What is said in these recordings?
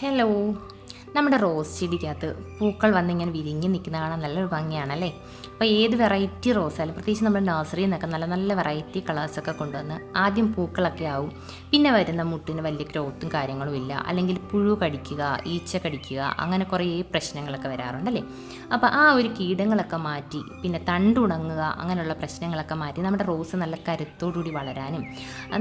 Hello. നമ്മുടെ rose ചെടിക്കകത്ത് പൂക്കൾ വന്നിങ്ങനെ വിരിഞ്ഞ് നിൽക്കുന്ന കാണാൻ നല്ലൊരു ഭംഗിയാണല്ലേ? അപ്പോൾ ഏത് വെറൈറ്റി റോസ് ആയാലും പ്രത്യേകിച്ച് നമ്മുടെ നഴ്സറിയിൽ നിന്നൊക്കെ നല്ല നല്ല വെറൈറ്റി കളേഴ്സൊക്കെ കൊണ്ടുവന്ന് ആദ്യം പൂക്കളൊക്കെ ആവും. പിന്നെ വരുന്ന മുട്ടിന് വലിയ ഗ്രോത്തും കാര്യങ്ങളും ഇല്ല. അല്ലെങ്കിൽ പുഴു കടിക്കുക ഈച്ച കടിക്കുക അങ്ങനെ കുറേ പ്രശ്നങ്ങളൊക്കെ വരാറുണ്ടല്ലേ? അപ്പോൾ ആ ഒരു കീടങ്ങളൊക്കെ മാറ്റി പിന്നെ തണ്ടുണങ്ങുക അങ്ങനെയുള്ള പ്രശ്നങ്ങളൊക്കെ മാറ്റി നമ്മുടെ റോസ് നല്ല കരുത്തോടുകൂടി വളരാനും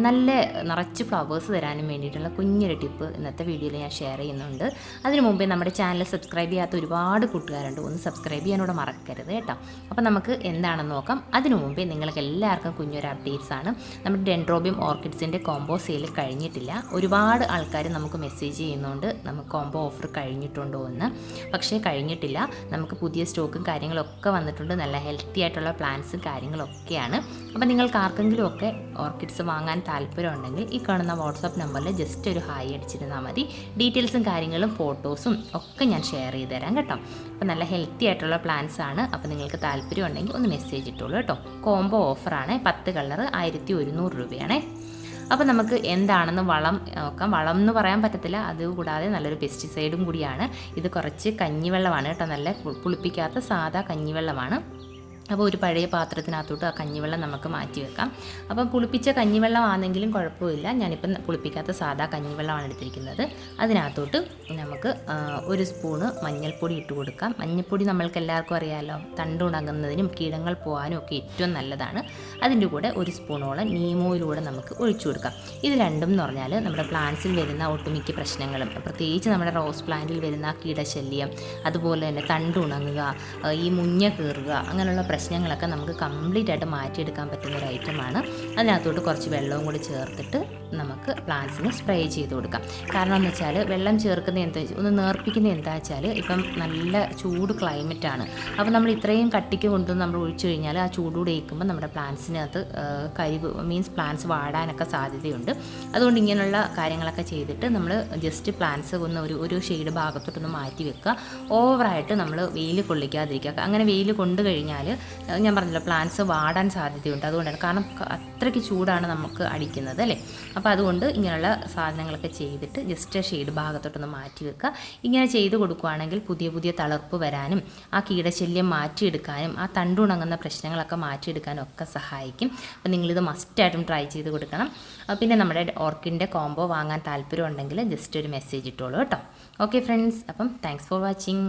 നല്ല നിറച്ച് ഫ്ലവേഴ്സ് തരാനും വേണ്ടിയിട്ടുള്ള കുഞ്ഞൊരു ടിപ്പ് ഇന്നത്തെ വീഡിയോയിൽ ഞാൻ ഷെയർ ചെയ്യുന്നുണ്ട്. അതിനു മുമ്പേ നമ്മുടെ ചാനൽ സബ്സ്ക്രൈബ് ചെയ്യാത്ത ഒരുപാട് കൂട്ടുകാരുണ്ട്. ഒന്ന് സബ്സ്ക്രൈബ് ചെയ്യാനോട് മറക്കരുത് കേട്ടോ. അപ്പോൾ നമുക്ക് എന്താണെന്ന് നോക്കാം. അതിനു മുമ്പേ നിങ്ങൾക്ക് എല്ലാവർക്കും കുഞ്ഞൊരു അപ്ഡേറ്റ്സ് ആണ്. നമ്മുടെ ഡെൻഡ്രോബിയം ഓർക്കിഡ്സിന്റെ കോംബോ സെയിൽ കഴിഞ്ഞിട്ടില്ല. ഒരുപാട് ആൾക്കാർ നമുക്ക് മെസ്സേജ് ചെയ്യുന്നുണ്ട്. നമുക്ക് കോംബോ ഓഫർ കഴിഞ്ഞിട്ടുണ്ടോ എന്ന്. പക്ഷേ കഴിഞ്ഞിട്ടില്ല. നമുക്ക് പുതിയ സ്റ്റോക്കും കാര്യങ്ങളൊക്കെ വന്നിട്ടുണ്ട്. നല്ല ഹെൽത്തി ആയിട്ടുള്ള പ്ലാന്റ്സും കാര്യങ്ങളൊക്കെയാണ്. അപ്പോൾ നിങ്ങൾക്ക് ആർക്കെങ്കിലും ഒക്കെ ഓർക്കിഡ്സ് വാങ്ങാൻ താല്പര്യമുണ്ടെങ്കിൽ ഈ കാണുന്ന വാട്സാപ്പ് നമ്പറിൽ ജസ്റ്റ് ഒരു ഹായ് അടിച്ചിരുന്നാൽ മതി. ഡീറ്റെയിൽസും കാര്യങ്ങളും ഫോട്ടോസും ഒക്കെ ഞാൻ ഷെയർ ചെയ്ത് തരാം കേട്ടോ. അപ്പോൾ നല്ല ഹെൽത്തി ആയിട്ടുള്ള പ്ലാന്റ്സ് ആണ്. അപ്പോൾ നിങ്ങൾക്ക് താല്പര്യം ഉണ്ടെങ്കിൽ ഒന്ന് മെസ്സേജ് ഇട്ടോളൂ കേട്ടോ. കോംബോ ഓഫറാണ് പത്ത് കളർ ആയിരത്തി ഒരുന്നൂറ് രൂപയാണേ. അപ്പോൾ നമുക്ക് എന്താണെന്ന് വളം നോക്കാം. വളം എന്ന് പറയാൻ പറ്റത്തില്ല. അതുകൂടാതെ നല്ലൊരു പെസ്റ്റിസൈഡും കൂടിയാണ്. ഇത് കുറച്ച് കഞ്ഞിവെള്ളമാണ് കേട്ടോ. നല്ല പുളിപ്പിക്കാത്ത സാധാ കഞ്ഞിവെള്ളമാണ്. അപ്പോൾ ഒരു പഴയ പാത്രത്തിനകത്തോട്ട് ആ കഞ്ഞിവെള്ളം നമുക്ക് മാറ്റി വെക്കാം. അപ്പം പുളിപ്പിച്ച കഞ്ഞിവെള്ളം ആണെങ്കിലും കുഴപ്പമില്ല. ഞാനിപ്പം പുളിപ്പിക്കാത്ത സാധാ കഞ്ഞിവെള്ളമാണ് എടുത്തിരിക്കുന്നത്. അതിനകത്തോട്ട് നമുക്ക് ഒരു സ്പൂണ് മഞ്ഞൾപ്പൊടി ഇട്ട് കൊടുക്കാം. മഞ്ഞൾപ്പൊടി നമ്മൾക്ക് എല്ലാവർക്കും അറിയാമല്ലോ തണ്ടുണങ്ങുന്നതിനും കീടങ്ങൾ പോകാനും ഒക്കെ ഏറ്റവും നല്ലതാണ്. അതിന്റെ കൂടെ ഒരു സ്പൂണോളം നീമോയിലൂടെ നമുക്ക് ഒഴിച്ചു കൊടുക്കാം. ഇത് രണ്ടും എന്ന് പറഞ്ഞാൽ നമ്മുടെ പ്ലാന്റ്സിൽ വരുന്ന ഒട്ടുമിക്ക പ്രശ്നങ്ങളും പ്രത്യേകിച്ച് നമ്മുടെ റോസ് പ്ലാന്റിൽ വരുന്ന കീടശല്യം അതുപോലെ തന്നെ തണ്ടുണങ്ങുക ഈ മുഞ്ഞ കീറുക അങ്ങനെയുള്ള പ്രശ്നങ്ങളൊക്കെ നമുക്ക് കംപ്ലീറ്റ് ആയിട്ട് മാറ്റിയെടുക്കാൻ പറ്റുന്ന ഒരു ഐറ്റമാണ് അതിനകത്തോട്ട് കുറച്ച് വെള്ളവും കൂടി ചേർത്തിട്ട് നമുക്ക് പ്ലാന്റ്സിന് സ്പ്രേ ചെയ്ത് കൊടുക്കാം. കാരണം എന്ന് വെച്ചാൽ വെള്ളം ചേർക്കുന്ന എന്താ ഒന്ന് നേർപ്പിക്കുന്ന എന്താ വെച്ചാൽ ഇപ്പം നല്ല ചൂട് ക്ലൈമറ്റാണ് അപ്പോൾ നമ്മൾ ഇത്രയും കട്ടിക്ക് കൊണ്ടുവന്ന് നമ്മൾ ഒഴിച്ചു കഴിഞ്ഞാൽ ആ ചൂടുകൂടെ ഏൽക്കുമ്പോൾ നമ്മുടെ പ്ലാന്റ്സിനകത്ത് കരിവ് മീൻസ് പ്ലാന്റ്സ് വാടാനൊക്കെ സാധ്യതയുണ്ട്. അതുകൊണ്ട് ഇങ്ങനെയുള്ള കാര്യങ്ങളൊക്കെ ചെയ്തിട്ട് നമ്മൾ ജസ്റ്റ് പ്ലാന്റ്സ് ഒന്ന് ഒരു ഒരു ഷെയ്ഡ് ഭാഗത്തോട്ടൊന്ന് മാറ്റി വെക്കുക. ഓവറായിട്ട് നമ്മൾ വെയിൽ കൊള്ളിക്കാതിരിക്കുക. അങ്ങനെ വെയിൽ കൊണ്ടു കഴിഞ്ഞാൽ ഞാൻ പറഞ്ഞല്ലോ പ്ലാന്റ്സ് വാടാൻ സാധ്യതയുണ്ട്. അതുകൊണ്ടാണ്. കാരണം അത്രയ്ക്ക് ചൂടാണ് നമുക്ക് അടിക്കുന്നത് അല്ലേ? അപ്പോൾ അതുകൊണ്ട് ഇങ്ങനെയുള്ള സാധനങ്ങളൊക്കെ ചെയ്തിട്ട് ജസ്റ്റ് ഷെയ്ഡ് ഭാഗത്തോട്ടൊന്ന് മാറ്റി വെക്കുക. ഇങ്ങനെ ചെയ്ത് കൊടുക്കുകയാണെങ്കിൽ പുതിയ പുതിയ തളർപ്പ് വരാനും ആ കീടശല്യം മാറ്റിയെടുക്കാനും ആ തണ്ടുണങ്ങുന്ന പ്രശ്നങ്ങളൊക്കെ മാറ്റിയെടുക്കാനും ഒക്കെ സഹായിക്കും. അപ്പോൾ നിങ്ങളിത് മസ്റ്റായിട്ടും ട്രൈ ചെയ്ത് കൊടുക്കണം. പിന്നെ നമ്മുടെ ഓർക്കിഡിന്റെ കോംബോ വാങ്ങാൻ താല്പര്യം ഉണ്ടെങ്കിൽ ജസ്റ്റ് ഒരു മെസ്സേജ് ഇട്ടോളൂ കേട്ടോ. ഓക്കെ ഫ്രണ്ട്സ് അപ്പം താങ്ക്സ് ഫോർ വാച്ചിങ്